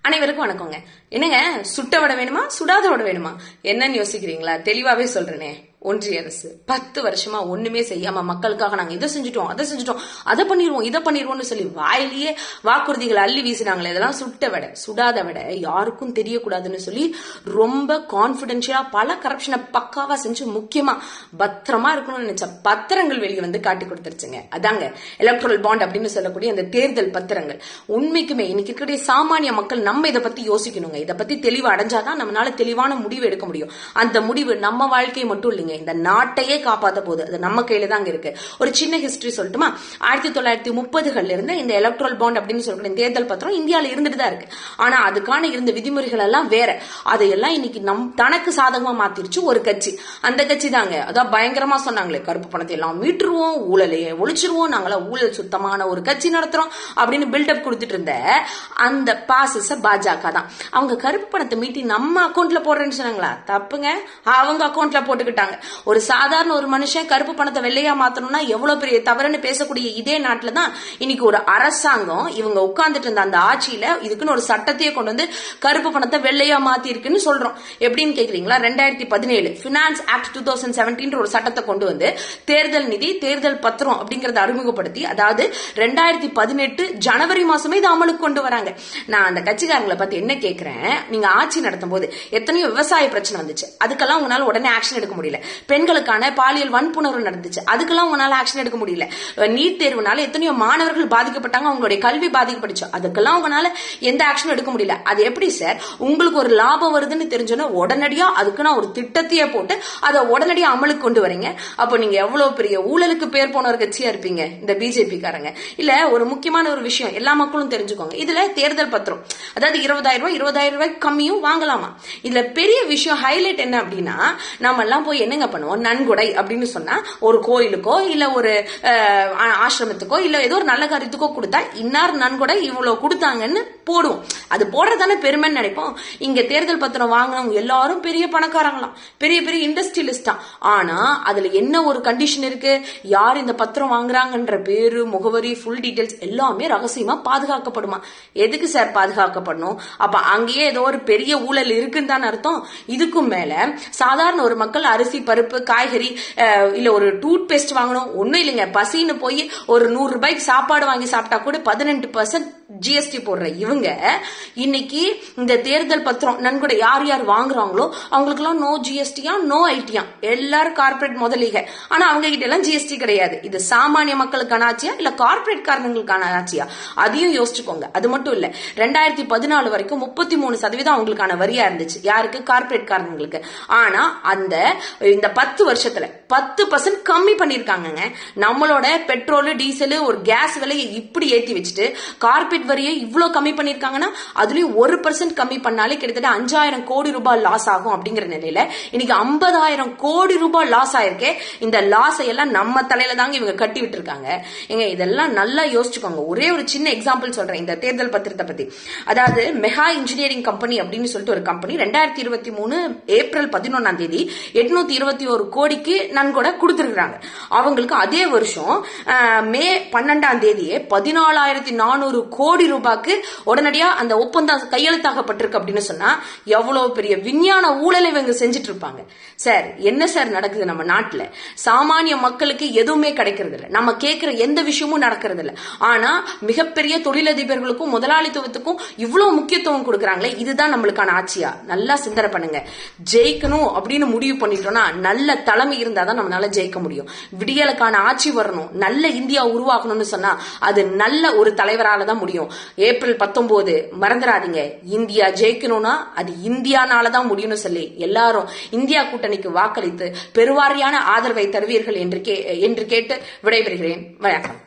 அனைவருக்கும் வணக்கங்க. என்னங்க சுட்ட வடை வேணுமா சுடாத வடை வேணுமா? என்னன்னு யோசிக்கிறீங்களா? தெளிவாவே சொல்றேனே. ஒன்றிய அரசு. பத்து வருஷமா ஒண்ணுமே செய்யாம மக்களுக்காக நாங்க இதை செஞ்சுட்டோம் அதை செஞ்சுட்டோம் அதை பண்ணிடுவோம் இதை பண்ணிடுவோம்னு சொல்லி வாயிலேயே வாக்குறுதிகளை அள்ளி வீசினாங்களே இதெல்லாம் சுட்ட விட சுடாத விட யாருக்கும் தெரியக்கூடாதுன்னு சொல்லி ரொம்ப கான்பிடென்ஷியலா பல கரப்ஷனை பக்காவா செஞ்சு முக்கியமா பத்திரமா இருக்கணும்னு நினைச்ச பத்திரங்கள் வெளியே வந்து காட்டி கொடுத்துருச்சுங்க. அதாங்க எலக்ட்ரல் பாண்ட் அப்படின்னு சொல்லக்கூடிய அந்த தேர்தல் பத்திரங்கள். உண்மைக்குமே இன்னைக்கு இருக்கக்கூடிய சாமானிய மக்கள் நம்ம இதை பத்தி யோசிக்கணுங்க. இதை பத்தி தெளிவு அடைஞ்சாதான் நம்மளால தெளிவான முடிவு எடுக்க முடியும். அந்த முடிவு நம்ம வாழ்க்கையை மட்டும் இல்லைங்க இந்த நாட்டையே காப்பாத்த போகுது. அது நம்ம கையில தான் இருக்கு. ஒரு சின்ன ஹிஸ்டரி சொல்லட்டுமா? ஆயிரத்தி தொள்ளாயிரத்தி முப்பதுகள்ல இருந்து இந்த எலக்ட்ரல் பாண்ட் அப்படின்னு சொல்லக்கூடிய தேர்தல் பத்திரம் இந்தியாவில இருந்துட்டு தான் இருக்கு. ஆனா அதுக்கான இருந்த விதிமுறைகள் எல்லாம் வேற. அதையெல்லாம் இன்னைக்கு நம் தனக்கு சாதகமா மாத்திருச்சு ஒரு கட்சி. அந்த கட்சி தாங்க. அதான் பயங்கரமா சொன்னாங்களே கருப்பு பணத்தை எல்லாம் மீட்டுருவோம் ஊழலையே ஒழிச்சிருவோம் நாங்களா ஊழல் சுத்தமான ஒரு கட்சி நடத்துறோம் அப்படின்னு பில்டப் கொடுத்துட்டு இருந்த அந்த பாசஸ பாஜக தான். அவங்க கருப்பு பணத்தை மீட்டி நம்ம அக்கௌண்ட்ல போடுறேன்னு சொன்னாங்களா? தப்புங்க. அவங்க அக்கௌண்ட்ல போட்டுக்கிட்டாங்க. ஒரு சாதாரண ஒரு மனுஷன் கருப்பு பணத்தை வெள்ளையா மாத்தணும்னா எவ்வளவு பெரிய தவறுன்னு பேசக்கூடிய இதே நாட்டுல தான் இன்னைக்கு ஒரு அரசாங்கம் இவங்க உட்கார்ந்துட்டு இருந்த அந்த ஆட்சியில இதுக்குன்னு ஒரு சட்டத்தையே கொண்டு வந்து கருப்பு பணத்தை வெள்ளையா மாத்தி இருக்குன்னு சொல்றோம். எப்படின்னு கேக்குறீங்களா? ரெண்டாயிரத்தி பதினேழு finance act two thousand seventeen ஒரு சட்டத்தை கொண்டு வந்து தேர்தல் நிதி தேர்தல் பத்திரம் அப்படிங்கறத அறிமுகப்படுத்தி அதாவது ரெண்டாயிரத்தி பதினெட்டு ஜனவரி மாசமே இது அமலுக்கு கொண்டு வராங்க. நான் அந்த கட்சிக்காரங்களை பார்த்து என்ன கேக்குறேன்? நீங்க ஆட்சி நடத்தும் போது எத்தனையோ விவசாய பிரச்சனை வந்துச்சு. அதுக்கெல்லாம் உங்களால உடனே ஆக்ஷன் எடுக்க முடியல. பெண்களுக்கான பாலியல் வன்புணர்வு நடந்துச்சு. அதுக்கெல்லாம் உங்களால ஆக்ஷன் எடுக்க முடியல. நீட் தேர்வுனால எத்தனையோ மாணவர்கள் பாதிக்கப்பட்டாங்க அவங்களுடைய கல்வி பாதிக்கப்பட்டுச்சு. அதுக்கெல்லாம் உங்களால எந்த ஆக்ஷனும் எடுக்க முடியல. அது எப்படி சார் உங்களுக்கு ஒரு லாபம் வருதுன்னு தெரிஞ்சோன்னா உடனடியா அதுக்கு நான் ஒரு திட்டத்தையே போட்டு அதை உடனடியா அமலுக்கு கொண்டு வரீங்க. அப்போ நீங்க எவ்வளவு பெரிய ஊழலுக்கு பேர் போன ஒரு கட்சியா இருப்பீங்க இந்த பிஜேபி காரங்க இல்ல ஒரு முக்கியமான ஒரு விஷயம் எல்லா மக்களும் தெரிஞ்சுக்கோங்க. இதுல தேர்தல் பத்திரம். அதாவது இருபதாயிரம் ரூபாய் இருபதாயிரம் ரூபாய் கம்மியும் வாங்கலாமா? இதுல பெரிய விஷயம் ஹைலைட் என்ன அப்படின்னா நம்ம எல்லாம் போய் என்னங்க பண்ணுவோம்? நன்கொடை அப்படின்னு சொன்னா ஒரு கோயிலுக்கோ இல்ல ஒரு ஆசிரமத்துக்கோ இல்ல ஏதோ ஒரு நல்ல காரியத்துக்கோ கொடுத்தா இன்னார் நன்கொடை இவ்வளவு கொடுத்தாங்கன்னு போடுவோம். அது போடுறதானே பெருமைன்னு நினைப்போம். இங்க தேர்தல் பத்திரம் வாங்கினவங்க எல்லாரும் பெரிய பணக்காரங்களாம். பெரிய பெரிய இண்டஸ்ட்ரியலிஸ்டா ஆனா அதுல என்ன ஒரு கண்டிஷன் இருக்கு? யார் இந்த பத்திரம் வாங்குறாங்கன்ற பேரு முகவரி ஃபுல் டீடைல்ஸ் எல்லாமே ரகசியமா பாதுகாக்கப்படுமா? எதுக்கு சார் பாதுகாக்கப்படணும்? அப்ப அங்கேயே ஏதோ ஒரு பெரிய ஊழல் இருக்குன்னு தான் அர்த்தம். இதுக்கும் மேல சாதாரண ஒரு மக்கள் அரிசி பருப்பு காய்கறி இல்லை இல்ல ஒரு டூத் பேஸ்ட் வாங்கணும். ஒண்ணும் இல்லைங்க. பசின்னு போய் ஒரு நூறு ரூபாய்க்கு சாப்பாடு வாங்கி சாப்பிட்டா கூட பதினெட்டு பர்சன்ட் ஜிஎஸ்டி போடுற இவங்க இன்னைக்கு இந்த தேர்தல் பத்திரம் நன்கொடை யார் யார் வாங்குறாங்களோ அவங்களுக்குலாம் நோ ஜிஎஸ்டியா நோ ஐடியா எல்லாரும் கார்பரேட் முதலீக. ஆனா அவங்க கிட்ட எல்லாம் ஜிஎஸ்டி கிடையாது. இது சாமானிய மக்களுக்கான ஆட்சியா இல்ல கார்பரேட் காரணங்களுக்கான ஆட்சியா? அதையும் யோசிச்சுக்கோங்க. அது மட்டும் இல்ல ரெண்டாயிரத்தி பதினாலு வரைக்கும் முப்பத்தி மூணு சதவீதம் அவங்களுக்கான வரியா இருந்துச்சு. யாருக்கு? கார்பரேட் காரணங்களுக்கு. ஆனா அந்த இந்த பத்து வருஷத்துல பத்து பர்சன்ட் கம்மி பண்ணிருக்காங்க நம்மளோட பெட்ரோல் டீசல் ஒரு கேஸ் விலையை இப்படி ஏத்தி வச்சுட்டு கார்பரேட் வரியை இவ்வளவு கம்மி பண்ணிருக்காங்கன்னா அதுலயும் ஒரு பர்சன்ட் கம்மி பண்ணாலே கிட்டத்தட்ட அஞ்சாயிரம் கோடி ரூபாய் லாஸ் ஆகும் அப்படிங்கிற நிலையில இன்னைக்கு ஐம்பதாயிரம் கோடி ரூபாய் லாஸ் ஆயிருக்கே இந்த லாஸை எல்லாம் நம்ம தலையில தாங்க இவங்க கட்டி விட்டு இருக்காங்க இதெல்லாம் நல்லா யோசிச்சுக்கோங்க. ஒரே ஒரு சின்ன எக்ஸாம்பிள் சொல்றேன் இந்த தேர்தல் பத்திரத்தை பத்தி. அதாவது மெகா இன்ஜினியரிங் கம்பெனி அப்படின்னு சொல்லிட்டு ஒரு கம்பெனி ரெண்டாயிரத்தி இருபத்தி மூணு ஏப்ரல் பதினொன்னாம் தேதி எட்நூத்தி இருபத்தி ஒரு கோடிக்கு நன்கொடை கொடுத்துருக்காங்க அவங்களுக்கு அதே வருஷம் மே பன்னெண்டாம் தேதியே பதினாலாயிரத்தி நானூறு கோடி கோடி ரூபாய்க்கு உடனடியா அந்த ஒப்பந்தம் கையெழுத்தாகப்பட்டிருக்கு அப்படின்னு சொன்னா எவ்வளவு பெரிய விஞ்ஞான ஊழலை இவங்க செஞ்சுட்டு இருப்பாங்க சார் என்ன சார் நடக்குது நம்ம நாட்டுல? சாமானிய மக்களுக்கு எதுவுமே கிடைக்கிறது இல்லை நம்ம கேட்கிற எந்த விஷயமும் நடக்கிறது இல்லை ஆனா மிகப்பெரிய தொழிலதிபர்களுக்கும் முதலாளித்துவத்துக்கும் இவ்வளவு முக்கியத்துவம் கொடுக்குறாங்களே இதுதான் நம்மளுக்கான ஆட்சியா? நல்லா சிந்தனை பண்ணுங்க. ஜெயிக்கணும் அப்படின்னு முடிவு பண்ணிட்டோம்னா நல்ல தலைமை இருந்தாதான் நம்மளால ஜெயிக்க முடியும். விடியலுக்கான ஆட்சி வரணும். நல்ல இந்தியா உருவாக்கணும்னு சொன்னா அது நல்ல ஒரு தலைவரால தான் முடியும். முடியும். ஏப்ரல் பத்தொன்பது மறந்துடாதீங்க இந்தியா ஜெயிக்கணும்னா அது இந்தியானால தான் முடியும்னு சொல்லி எல்லாரும் இந்தியா கூட்டணிக்கு வாக்களித்து பெருவாரியான ஆதரவை தருவீர்கள் என்று கே என்று கேட்டு விடைபெறுகிறேன். வணக்கம்.